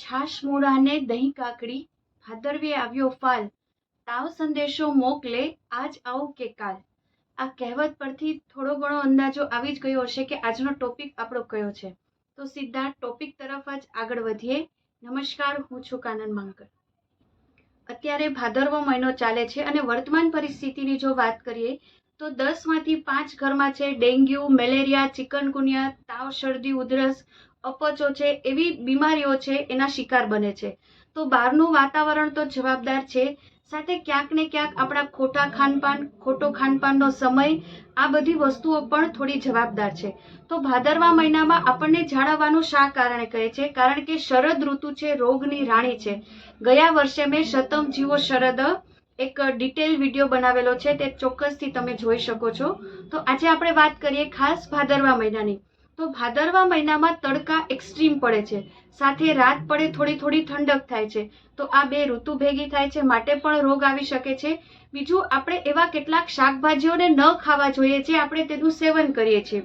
છાશ મોઢાને દહીં કાકડી ભાદરવે આવ્યો ફાલ. તાવ સંદેશો મોકલે આજ આવું કે કાલ. આ કહેવત પરથી થોડો ઘણો અંદાજો આવી જ ગયો હશે કે આજનો ટોપિક આપણો કયો છે. તો સીધા ટોપિક તરફ જ આગળ વધીએ. નમસ્કાર, હું છું કાનન માંકર. અત્યારે ભાદરવો મહિનો ચાલે છે અને વર્તમાન પરિસ્થિતિની જો વાત કરીએ તો દસમાંથી પાંચ ઘરમાં છે ડેન્ગ્યુ, મેલેરિયા, ચિકનગુનિયા, તાવ, શરદી, ઉધરસ, અપચો છે, એવી બીમારીઓ છે, એના શિકાર બને છે. તો બહારનું વાતાવરણ તો જવાબદાર છે. સાથે ક્યાંક ને ક્યાંક આપણા ખોટા ખાનપાન, ખોટો ખાનપાનનો સમય, આ બધી વસ્તુઓ પણ થોડી જવાબદાર છે. તો ભાદરવા મહિનામાં આપણને જાળવવાનું શા કારણે કહે છે? કારણ કે શરદ ઋતુ છે, રોગની રાણી છે. ગયા વર્ષે મેં શતમ જીવો શરદ એક ડિટેલ વીડિયો બનાવેલો છે તે ચોક્કસથી તમે જોઈ શકો છો. તો આજે આપણે વાત કરીએ ખાસ ભાદરવા મહિનાની. તો ભાદરવા મહિનામાં તડકા એક્સ્ટ્રીમ પડે છે. સાથે રાત પડે થોડી થોડી ઠંડક થાય છે. તો આ બે ઋતુ ભેગી થાય છે માટે પણ રોગ આવી શકે છે. બીજું, આપણે એવા કેટલાક શાકભાજીઓને ન ખાવા જોઈએ જે આપણે તેનું સેવન કરીએ છીએ.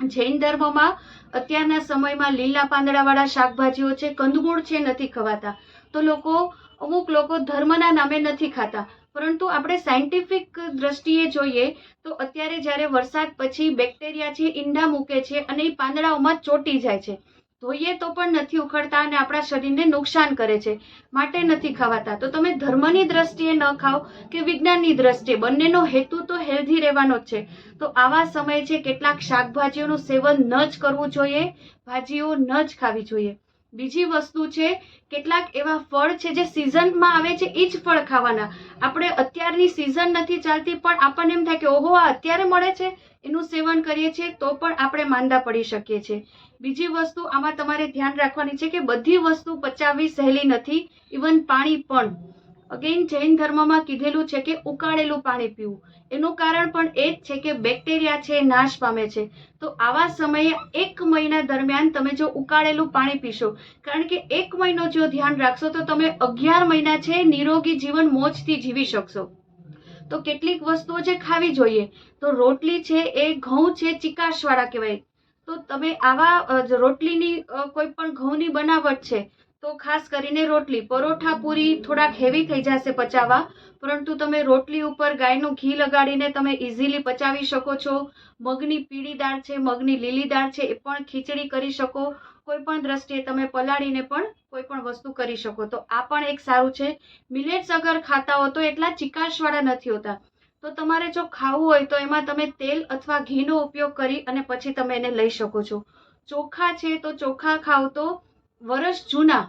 જૈન ધર્મમાં અત્યારના સમયમાં લીલા પાંદડાવાળા શાકભાજીઓ છે, કંદમૂળ છે નથી ખવાતા. તો લોકો, અમુક લોકો ધર્મના નામે નથી ખાતા. પરંતુ આપણે સાયન્ટિફિક દ્રષ્ટિએ જોઈએ તો અત્યારે જ્યારે વરસાદ પછી બેક્ટેરિયા છે, ઈંડા મૂકે છે અને એ પાંદડાઓમાં ચોટી જાય છે. ધોઈએ તો પણ નથી ઉખડતા અને આપણા શરીરને નુકસાન કરે છે, માટે નથી ખવાતા. તો તમે ધર્મની દ્રષ્ટિએ ન ખાઓ કે વિજ્ઞાનની દ્રષ્ટિએ. બંનેનો હેતુ તો હેલ્ધી રહેવાનો જ છે. તો આવા સમયે છે, કેટલાક શાકભાજીઓનું સેવન ન જ કરવું જોઈએ, ભાજીઓ ન જ ખાવી જોઈએ. બીજી વસ્તુ છે, કેટલાક એવા ફળ છે જે સિઝનમાં આવે છે એ જ ફળ ખાવાના. આપણે અત્યારની સિઝન નથી ચાલતી, પણ આપણને એમ થાય કે, ઓહો, આ અત્યારે મળે છે? એનું સેવન કરીએ છીએ, તો પણ આપણે માંદા પડી શકીએ છીએ. બીજી વસ્તુ, આમાં તમારે ધ્યાન રાખવાની છે કે બધી વસ્તુ પચાવવી સહેલી નથી, ઇવન પાણી પણ. અગેન જૈન ધર્મમાં કીધેલું છે કે ઉકાળેલું પાણી પીવું. એનું કારણ પણ એ જ છે કે બેક્ટેરિયા છે, નાશ પામે છે. તો આવા સમયે એક મહિના દરમિયાન તમે જો ઉકાળેલું પાણી પીશો, કારણ કે એક મહિનો જો ધ્યાન રાખશો તો તમે અગિયાર મહિના છે નિરોગી જીવન મોજથી જીવી શકશો. તો કેટલીક વસ્તુઓ જે ખાવી જોઈએ. તો રોટલી છે એ ઘઉં છે ચિકાશવાળા કહેવાય. તો તમે આવા રોટલીની કોઈ પણ ઘઉંની બનાવટ છે તો ખાસ કરીને રોટલી. પરોઠા પૂરી થોડાક હેવી થઈ જશે પચાવવા, પરંતુ તમે રોટલી ઉપર ગાયનું ઘી લગાડીને તમે ઇઝીલી પચાવી શકો છો. મગની પીળી દાળ છે, મગની લીલી દાળ છે, એ પણ ખીચડી કરી શકો. કોઈ પણ દ્રષ્ટિએ તમે પલાળીને પણ કોઈ પણ વસ્તુ કરી શકો. તો આ પણ એક સારું છે. મિલેટ્સ અગર ખાતા હો તો એટલા ચિકાશવાળા નથી હોતા. તો તમારે જો ખાવું હોય તો એમાં તમે તેલ અથવા ઘીનો ઉપયોગ કરી અને પછી તમે એને લઈ શકો છો. ચોખા છે તો ચોખા ખાવ તો વરસ જૂના,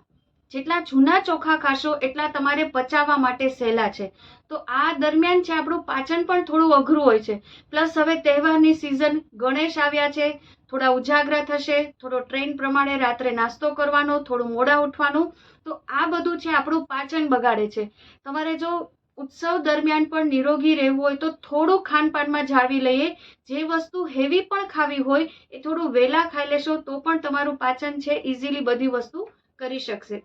જેટલા જૂના ચોખા ખાશો, એટલા તમારે પચાવવા માટે સહેલા છે. તો આ દરમિયાન છે આપણું પાચન પણ થોડું અઘરું હોય છે. પ્લસ હવે તહેવારની સિઝન, ગણેશ આવ્યા છે, થોડા ઉજાગરા થશે, થોડો ટ્રેન પ્રમાણે રાત્રે નાસ્તો કરવાનો, થોડું મોડા ઉઠવાનું. તો આ બધું છે આપણું પાચન બગાડે છે. તમારે જો ઉત્સવ દરમિયાન પણ નિરોગી રહેવું હોય તો થોડું ખાનપાનમાં જાળવી લઈએ. જે વસ્તુ હેવી પણ ખાવી હોય, એ થોડું વહેલા ખાઈ લેશો તો પણ તમારું પાચન છે ઇઝીલી બધી વસ્તુ કરી શકશે.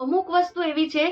અમુક વસ્તુ એવી છે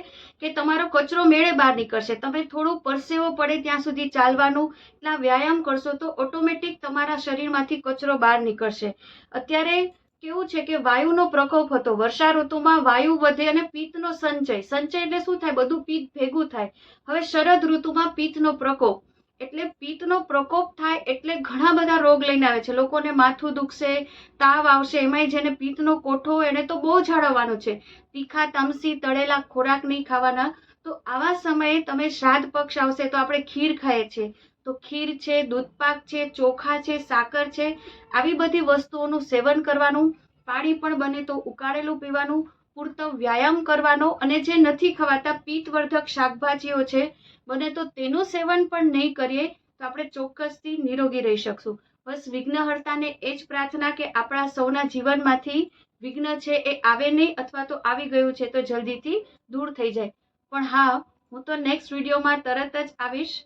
કે તમારો કચરો મેળે બહાર નીકળશે. તમે થોડું પરસેવો પડે ત્યાં સુધી ચાલવાનું એટલા વ્યાયામ કરશો તો ઓટોમેટિક તમારા શરીરમાંથી કચરો બહાર નીકળશે. અત્યારે કેવું છે કે વાયુનો પ્રકોપ હતો. વર્ષા ઋતુમાં વાયુ વધે અને પિત્તનો સંચય. સંચય એટલે શું થાય? બધું પિત્ત ભેગું થાય. હવે શરદ ઋતુમાં પિત્તનો પ્રકોપ. એટલે પિત્તનો પ્રકોપ થાય એટલે ઘણા બધા રોગ લઈને આવે છે. લોકોને માથું દુખશે, તાવ આવશે, એમાંય જેને પિત્તનો કોઠો એને તો બહુ જાળવવાનો છે. તીખા, તમસી, તળેલા ખોરાક નહીં ખાવાના. તો આવા સમયે તમે શ્રાદ્ધ પક્ષ આવશે તો આપણે ખીર ખાઈએ છીએ. તો ખીર છે, દૂધપાક છે, ચોખા છે, સાકર છે, આવી બધી વસ્તુઓનું સેવન કરવાનું, પાણી પણ બને તો ઉકાળેલું પીવાનું, પૂરતો વ્યાયામ કરવાનો અને જે નથી ખવાતા પિત્તવર્ધક શાકભાજીઓ છે, બને તો તેનું સેવન પણ નહીં કરીએ તો આપણે ચોક્કસથી નિરોગી રહી શકશું. બસ વિઘ્નહર્તાને એ જ પ્રાર્થના કે આપણા સૌના જીવનમાંથી વિઘ્ન છે એ આવે નહીં અથવા તો આવી ગયું છે તો જલ્દીથી દૂર થઈ જાય. પણ હા, હું તો નેક્સ્ટ વિડીયોમાં તરત જ આવીશ.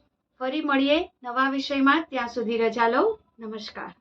ફરી મળીએ નવા વિષયમાં. ત્યાં સુધી રજા લઉં નમસ્કાર.